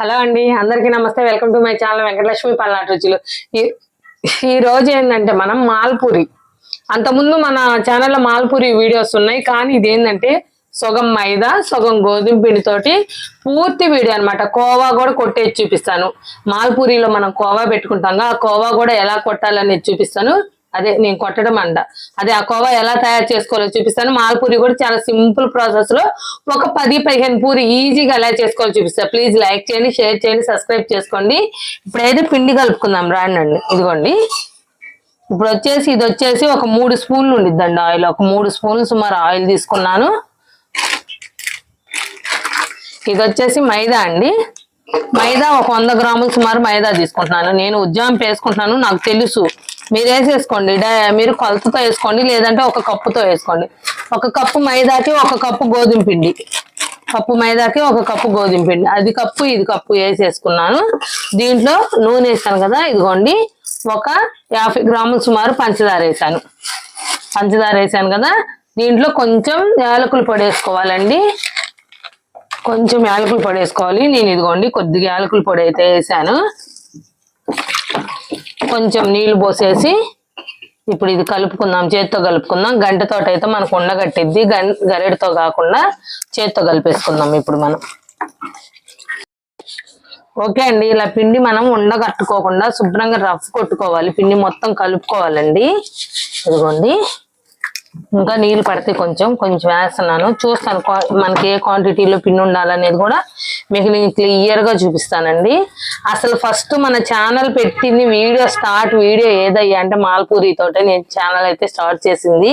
Hello అండి అందరికీ నమస్తే. Welcome to my channel Venkatalakshmi Palnati రుచులు. ఈ- రోజు ఏంటంటే మనం మాల్పూరి. అంతకుముందు మన ఛానల్లో మాల్పూరి వీడియోస్ ఉన్నాయి కానీ ఇదేంటంటే సగం మైదా సగం గోధుమ పిండితోటి పూర్తి వీడియో అన్నమాట. కోవా కూడా కొట్టేసి చూపిస్తాను. మాల్పూరిలో మనం కోవా పెట్టుకుంటాం ఆ కోవా కూడా ఎలా కొట్టాలనేది చూపిస్తాను. అదే నేను కొట్టడం అంట. అదే ఆ కోవా ఎలా తయారు చేసుకోవాలో చూపిస్తాను. మాల్పూరి కూడా చాలా సింపుల్ ప్రాసెస్లో ఒక పది పదిహేను పూరి ఈజీగా ఎలా చేసుకోవాలో చూపిస్తాను ప్లీజ్ లైక్ చేయండి షేర్ చేయండి సబ్స్క్రైబ్ చేసుకోండి. ఇప్పుడైతే పిండి కలుపుకుందాం. రాండి ఇదిగోండి. ఇప్పుడు వచ్చేసి ఇది వచ్చేసి ఒక మూడు స్పూన్లు ఉండిద్దండి ఆయిల్. ఒక మూడు స్పూన్లు సుమారు ఆయిల్ తీసుకున్నాను. ఇది వచ్చేసి మైదా అండి. మైదా ఒక వంద గ్రాములు సుమారు మైదా తీసుకుంటున్నాను. నేను ఉద్యమం వేసుకుంటున్నాను. నాకు తెలుసు. మీరు వేసేసుకోండి. డై- మీరు కొలతతో వేసుకోండి లేదంటే ఒక కప్పుతో వేసుకోండి. ఒక కప్పు మైదాకి ఒక కప్పు గోధుమ పిండి. కప్పు మైదాకి ఒక కప్పు గోధుమ పిండి. అది కప్పు ఇది కప్పు వేసేసుకున్నాను. దీంట్లో నూనె వేసాను కదా ఇదిగోండి. ఒక యాభై గ్రాములు సుమారు పంచదార వేసాను. పంచదార వేసాను కదా దీంట్లో కొంచెం యాలకులు పొడి వేసుకోవాలండి. కొంచెం యాలకుల పొడి వేసుకోవాలి. నేను ఇదిగోండి కొద్దిగా యాలకుల పొడి అయితే వేసాను. కొంచెం నీళ్ళు పోసేసి ఇప్పుడు ఇది కలుపుకుందాం చేత్తో కలుపుకుందాం. గంటతో అయితే మనకు ఉండగట్టిద్ది. గం కాకుండా చేత్తో కలిపేసుకుందాం ఇప్పుడు మనం. ఓకే అండి ఇలా పిండి మనం ఉండగట్టుకోకుండా శుభ్రంగా రఫ్ కొట్టుకోవాలి. పిండి మొత్తం కలుపుకోవాలండి. ఇదిగోండి. ఇంకా నీళ్ళు పడితే కొంచెం కొంచెం వేస్తున్నాను. చూస్తాను మనకి ఏ క్వాంటిటీలో పిండి ఉండాలనేది కూడా మీకు నేను క్లియర్గా చూపిస్తానండి. అసలు ఫస్ట్ మన ఛానల్ పెట్టింది వీడియో స్టార్ట్ వీడియో ఏదయ్యా అంటే మాల్పూరి తోటే నేను ఛానల్ అయితే స్టార్ట్ చేసింది.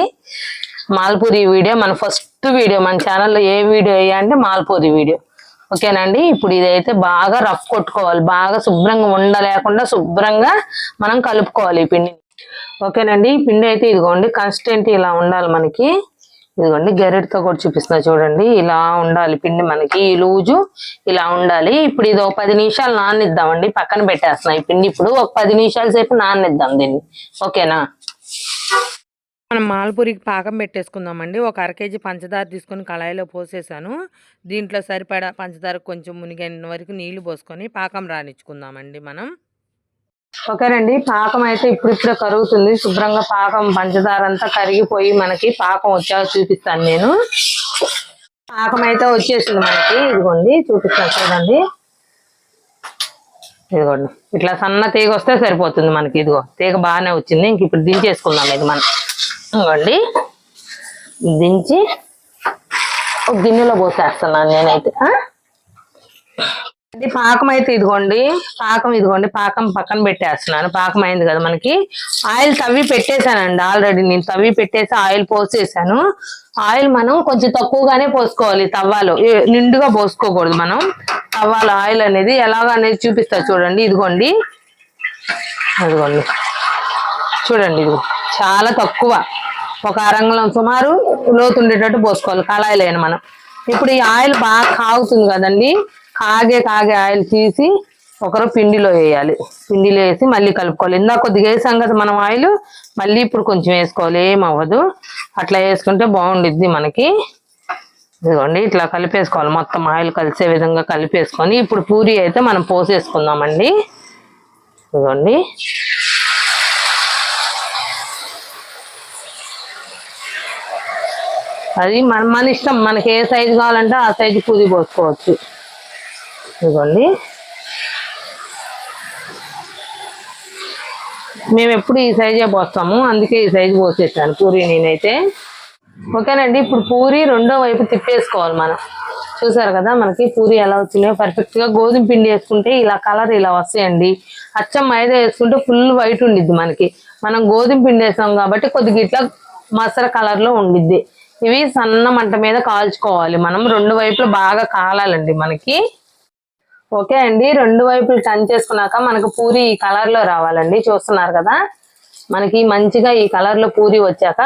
మాల్పూరి వీడియో మన ఫస్ట్ వీడియో మన ఛానల్లో ఏ వీడియో అయ్యా అంటే మాల్పూరి వీడియో. ఓకేనండి? ఇప్పుడు ఇదైతే బాగా రఫ్ కొట్టుకోవాలి. బాగా శుభ్రంగా ఉండలేకుండా శుభ్రంగా మనం కలుపుకోవాలి ఈ పిండిని. ఓకేనండి పిండి అయితే ఇదిగోండి కన్స్టెంట్ ఇలా ఉండాలి మనకి. ఇదిగోండి గెరెట్తో కూడా చూపిస్తున్నా చూడండి ఇలా ఉండాలి పిండి మనకి ఈ లూజు ఇలా ఉండాలి. ఇప్పుడు ఇది ఒక పది నిమిషాలు నాననిద్దామండి పక్కన పెట్టేస్తున్నా ఈ పిండి ఇప్పుడు ఒక పది నిమిషాల సేపు నాననిద్దాం దీన్ని. ఓకేనా? మనం మాల్పూరికి పాకం పెట్టేసుకుందామండి ఒక అర కేజీ పంచదార తీసుకొని కళాయిలో పోసేసాను. దీంట్లో సరిపడా పంచదార కొంచెం మునిగిన వరకు నీళ్ళు పోసుకొని పాకం రానిచ్చుకుందామండి మనం. ఓకేనండి పాకం అయితే ఇప్పుడిప్పుడే కరుగుతుంది. శుభ్రంగా పాకం పంచదార అంతా కరిగిపోయి మనకి పాకం వచ్చాక చూపిస్తాను నేను. పాకం అయితే వచ్చేసింది మనకి. ఇదిగోండి చూపిస్తాను చూడండి. ఇదిగోండి ఇట్లా సన్న తీగ వస్తే సరిపోతుంది మనకి. ఇదిగో తీగ బాగానే వచ్చింది. ఇంక ఇప్పుడు దించేసుకుందాం ఇది మనం. ఇదిగోండి దించి ఒక గిన్నెలో పోసేస్తున్నాను నేనైతే. ఇది పాకం అయితే ఇదిగోండి పాకం ఇదిగోండి పాకం పక్కన పెట్టేస్తున్నాను. పాకం అయింది కదా మనకి. ఆయిల్ తవ్వి పెట్టేశానండి ఆల్రెడీ. నేను తవ్వి పెట్టేసి ఆయిల్ పోసేసాను ఆయిల్ మనం కొంచెం తక్కువగానే పోసుకోవాలి తవ్వాలో. నిండుగా పోసుకోకూడదు మనం. తవ్వాలో ఆయిల్ అనేది ఎలాగ అనేది చూపిస్తా చూడండి. ఇదిగోండి. అదిగోండి. చూడండి ఇది. చాలా తక్కువ. ఒక అరంగుళం సుమారు లోతుండేటట్టు పోసుకోవాలి. కళాయిలైన మనం. ఇప్పుడు ఈ ఆయిల్ బాగా కాగుతుంది కదండి. కాగే కాగే ఆయిల్ తీసి ఒకరు పిండిలో వేయాలి. పిండిలో వేసి మళ్ళీ కలుపుకోవాలి. ఇందాక కొద్దిగా వేసాం కదా మనం ఆయిల్ మళ్ళీ ఇప్పుడు కొంచెం వేసుకోవాలి. ఏం అవ్వదు. అట్లా వేసుకుంటే బాగుండిద్ది మనకి. ఇదిగోండి ఇట్లా కలిపేసుకోవాలి. మొత్తం ఆయిల్ కలిసే విధంగా కలిపేసుకొని ఇప్పుడు పూరి అయితే మనం పోసేసుకుందామండి. ఇదిగోండి. అది మన మన ఇష్టం. మనకి ఏ సైజు కావాలంటే ఆ సైజు పూరి పోసుకోవచ్చు. ఇదిగోండి. మేము ఎప్పుడు ఈ సైజే పోస్తాము అందుకే ఈ సైజు పోసేసాను పూరి నేనైతే. ఓకేనండి ఇప్పుడు పూరి రెండో వైపు తిప్పేసుకోవాలి మనం. చూసారు కదా మనకి పూరి ఎలా వచ్చినాయో పర్ఫెక్ట్గా గోధుమ పిండి వేసుకుంటే ఇలా కలర్ ఇలా వస్తాయండి. అచ్చం మైదా వేసుకుంటే ఫుల్ వైట్ ఉండిద్ది మనకి. మనం గోధుమ పిండి వేసాం కాబట్టి కొద్దిగా ఇట్లా మసర కలర్లో ఉండిద్ది. ఇవి సన్న మంట మీద కాల్చుకోవాలి మనం. రెండు వైపులు బాగా కాలాలండి మనకి. ఓకే అండి. రెండు వైపులు టన్ చేసుకున్నాక మనకు పూరి ఈ కలర్లో రావాలండి. చూస్తున్నారు కదా? మనకి మంచిగా ఈ కలర్లో పూరి వచ్చాక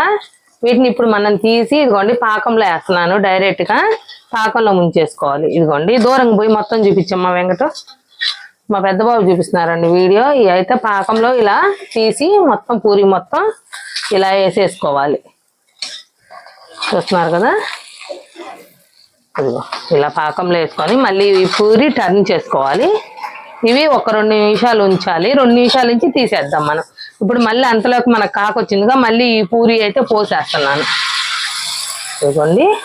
వీటిని ఇప్పుడు మనం తీసి ఇదిగోండి పాకంలో వేస్తున్నాను డైరెక్ట్గా పాకంలో ముంచేసుకోవాలి. ఇదిగోండి. దూరంగా పోయి మొత్తం చూపించమ్మా వెంకట. మా పెద్దబాబు చూపిస్తున్నారండి వీడియో. ఇవి అయితే పాకంలో ఇలా తీసి మొత్తం పూరి మొత్తం ఇలా వేసేసుకోవాలి. చూస్తున్నారు కదా? ఇలా పాకంలో వేసుకొని మళ్ళీ ఈ పూరి టర్న్ చేసుకోవాలి. ఇవి ఒక రెండు నిమిషాలు ఉంచాలి. రెండు నిమిషాల నుంచి తీసేద్దాం మనం. ఇప్పుడు మళ్ళీ అంతలోకి మనకు కాకొచ్చిందిగా మళ్ళీ ఈ పూరి అయితే పోసేస్తున్నాను. ఇదిగోండి.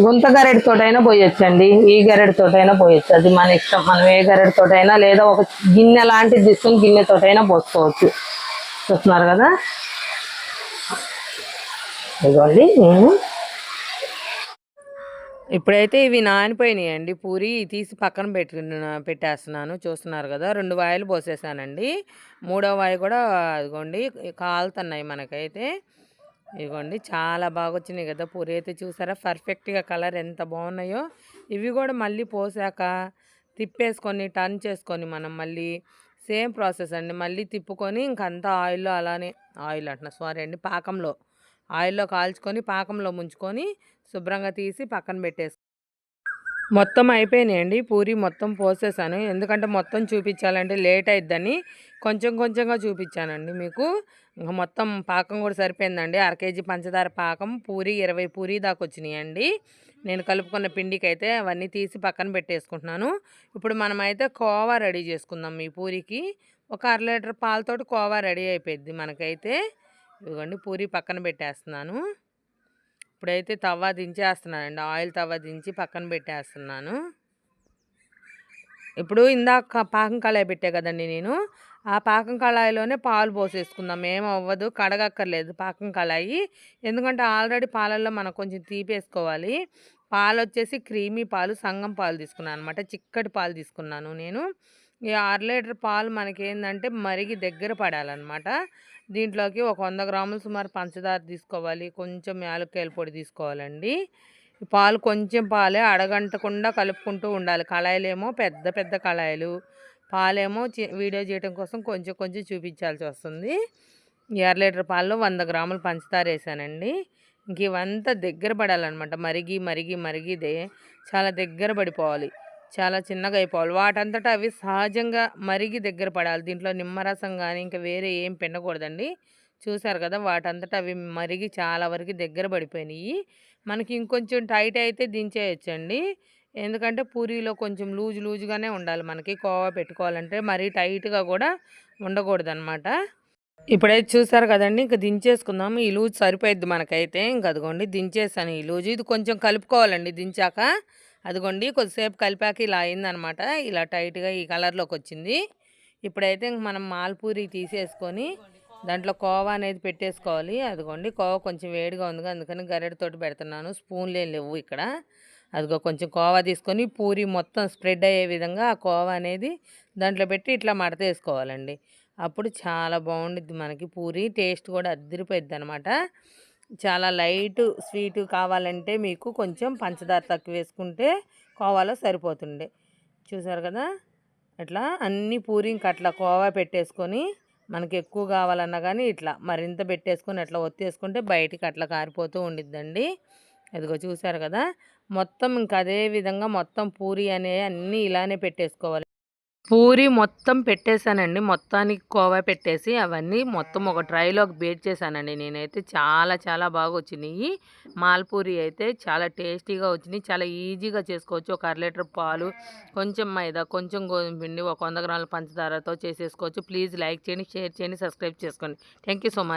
గుంత గరెడితోటైనా పోయొచ్చండి. ఈ గరెడితోటైనా పోయొచ్చు. అది మన ఇష్టం. మనం ఏ గరెడితోటైనా లేదా ఒక గిన్నె లాంటిది తీసుకొని గిన్నెతోటైనా పోసుకోవచ్చు. చూస్తున్నారు కదా? ఇదిగోండి. నేను ఇప్పుడైతే ఇవి నానిపోయినాయి అండి పూరి తీసి పక్కన పెట్టు పెట్టేస్తున్నాను. చూస్తున్నారు కదా రెండు వాయిలు పోసేసానండి. మూడో వాయి కూడా అదిగోండి కాలుతున్నాయి మనకైతే. ఇదిగోండి చాలా బాగా వచ్చినాయి కదా పూరి. అయితే చూసారా పర్ఫెక్ట్గా కలర్ ఎంత బాగున్నాయో. ఇవి కూడా మళ్ళీ పోసాక తిప్పేసుకొని టర్న్ చేసుకొని మనం మళ్ళీ సేమ్ ప్రాసెస్ అండి. మళ్ళీ తిప్పుకొని ఇంకంతా ఆయిల్లో అలానే ఆయిల్ అంటున్నా సారీ అండి పాకంలో. ఆయిల్లో కాల్చుకొని పాకంలో ముంచుకొని శుభ్రంగా తీసి పక్కన పెట్టేసి మొత్తం అయిపోయినాయండి. పూరి మొత్తం పోసేసాను. ఎందుకంటే మొత్తం చూపించాలంటే లేట్ అయిద్దని కొంచెం కొంచెంగా చూపించానండి మీకు. ఇంకా మొత్తం పాకం కూడా సరిపోయిందండి. అర కేజీ పంచదార పాకం పూరి ఇరవై పూరి దాకా వచ్చినాయండి. నేను కలుపుకున్న పిండికి అయితే అవన్నీ తీసి పక్కన పెట్టేసుకుంటున్నాను. ఇప్పుడు మనమైతే కోవా రెడీ చేసుకుందాం ఈ పూరికి. ఒక అర లీటర్ పాలతోటి కోవా రెడీ అయిపోయింది మనకైతే. ఇదిగోండి పూరి పక్కన పెట్టేస్తున్నాను. ఇప్పుడైతే తవ్వ దించేస్తున్నానండి. ఆయిల్ తవ్వ దించి పక్కన పెట్టేస్తున్నాను. ఇప్పుడు ఇందాక పాకం కళాయి పెట్టా కదండి నేను. ఆ పాకం కళాయిలోనే పాలు పోసేసుకుందాం. ఏం అవ్వదు కడగక్కర్లేదు పాకం కళాయి. ఎందుకంటే ఆల్రెడీ పాలల్లో మనం కొంచెం తీపేసుకోవాలి. పాలు వచ్చేసి క్రీమీ పాలు సంగం పాలు తీసుకున్నాను అనమాట చిక్కటి పాలు తీసుకున్నాను నేను. ఈ అర లీటర్ పాలు మనకేందంటే మరిగి దగ్గర పడాలన్నమాట. దీంట్లోకి ఒక వంద గ్రాములు సుమారు పంచదార తీసుకోవాలి. కొంచెం యాలక్కాయల పొడి తీసుకోవాలండి. పాలు కొంచెం పాలే అడగంటకుండా కలుపుకుంటూ ఉండాలి. కళాయిలేమో పెద్ద పెద్ద కళాయిలు. పాలేమో వీడియో చేయడం కోసం కొంచెం కొంచెం చూపించాల్సి వస్తుంది. ఎర్ర లీటర్ పాలలో వంద గ్రాములు పంచదార వేసానండి. ఇంక ఇవంతా దగ్గర పడాలన్నమాట. మరిగి మరిగి మరిగిదే. చాలా దగ్గర పడిపోవాలి. చాలా చిన్నగా అయిపోవాలి. వాటంతటా అవి సహజంగా మరిగి దగ్గర పడాలి. దీంట్లో నిమ్మరసం కానీ ఇంకా వేరే ఏం పిండకూడదండి. చూసారు కదా వాటంతటా అవి మరిగి చాలా వరకు దగ్గర పడిపోయినాయి. మనకి ఇంకొంచెం టైట్ అయితే దించేయచ్చండి. ఎందుకంటే పూరీలో కొంచెం లూజ్ లూజ్గానే ఉండాలి మనకి. కోవా పెట్టుకోవాలంటే మరీ టైట్గా కూడా ఉండకూడదు అనమాట ఇప్పుడైతే చూసారు కదండి ఇంకా దించేసుకుందాము ఈ లూజ్ సరిపోయిద్ది మనకైతే. ఇంక అదిగోండి దించేసాను ఈ లూజ్. ఇది కొంచెం కలుపుకోవాలండి దించాక. అదిగోండి కొద్దిసేపు కలిపాక ఇలా అయిందనమాట. ఇలా టైట్గా ఈ కలర్లోకి వచ్చింది ఇప్పుడైతే ఇంక మనం మాల్పూరి తీసేసుకొని దాంట్లో కోవా అనేది పెట్టేసుకోవాలి. అదిగోండి కోవా కొంచెం వేడిగా ఉంది అందుకని గరెడతోటి పెడుతున్నాను. స్పూన్లు ఏం లేవు ఇక్కడ. అదిగో కొంచెం కోవా తీసుకొని పూరి మొత్తం స్ప్రెడ్ అయ్యే విధంగా ఆ కోవా అనేది దాంట్లో పెట్టి ఇట్లా మడత వేసుకోవాలండి. అప్పుడు చాలా బాగుండిద్ది మనకి పూరి. టేస్ట్ కూడా అద్దరిపోయిద్ది అనమాట చాలా లైట్ స్వీట్ కావాలంటే మీకు కొంచెం పంచదార తక్కువ వేసుకుంటే కోవాలో సరిపోతుండే. చూసారు కదా? ఇట్లా అన్ని పూరి ఇంకా అట్లా కోవా పెట్టేసుకొని మనకి ఎక్కువ కావాలన్నా కానీ ఇట్లా మరింత పెట్టేసుకొని అట్లా ఒత్తేసుకుంటే బయటికి అట్లా కారిపోతూ ఉండిద్దండి. ఇదిగో చూసారు కదా? మొత్తం ఇంకా అదే విధంగా మొత్తం పూరి అనే అన్నీ ఇలానే పెట్టేసుకోవాలి. పూరి మొత్తం పెట్టేశానండి. మొత్తానికి కోవా పెట్టేసి అవన్నీ మొత్తం ఒక ట్రైలోకి బేట్ చేశానండి. నేనైతే చాలా చాలా బాగా వచ్చినాయి. మాల్పూరి అయితే చాలా టేస్టీగా వచ్చినాయి. చాలా ఈజీగా చేసుకోవచ్చు. ఒక అర లీటర్ పాలు కొంచెం మైదా కొంచెం గోధుమ పిండి ఒక వంద గ్రాముల పంచదారతో చేసేసుకోవచ్చు. ప్లీజ్ లైక్ చేయండి షేర్ చేయండి సబ్స్క్రైబ్ చేసుకోండి. Thank you so much.